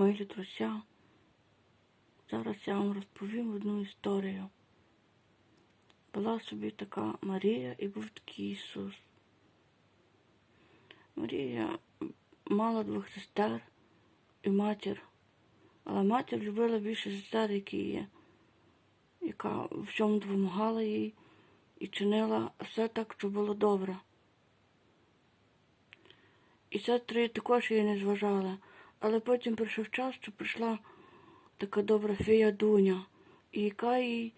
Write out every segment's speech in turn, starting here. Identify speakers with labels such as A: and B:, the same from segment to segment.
A: Милі друзі, зараз я вам розповім одну історію. Була собі така Марія і був такий Ісус. Марія мала двох сестер і матір, але матір любила більше сестер, які є, яка в всьому допомагала їй і чинила все так, що було добре. І сестри також її не зважали. Але потім прийшов час, що прийшла така добра фея Дуня, і яка їй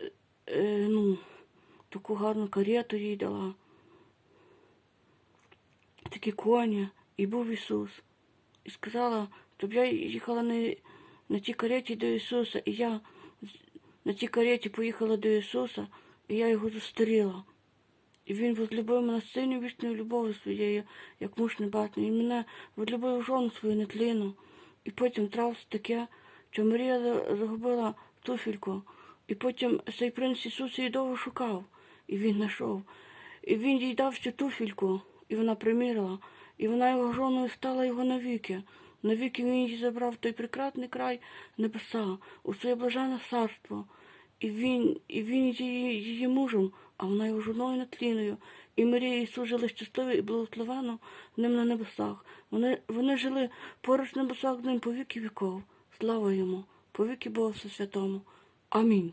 A: е, е, ну, таку гарну карету їй дала, такі коні, і був Ісус. І сказала, щоб я їхала на, на тій кареті до Ісуса, і я на тій кареті поїхала до Ісуса, і я його зустріла. І він возлюбив мене сильною вічною любов'ю своєю, як муж небесний. І мене возлюбив жону свою нетлінну. І потім трапилось таке, що Марія загубила туфельку. І потім цей принц Ісус її довго шукав, і він знайшов. І він їй дав цю туфельку, і вона примірила, і вона його жоною стала його навіки. Навіки він її забрав той прекрасний край небеса, у своє блаженне царство. І він, і він її, її мужем, а вона його жоною нетліною. І Марія Ісус жили щасливо і благословено ним на небесах. Вони, вони жили поруч небесах ним по віки віков. Слава йому, по віки Богу Всесвятому. Амінь.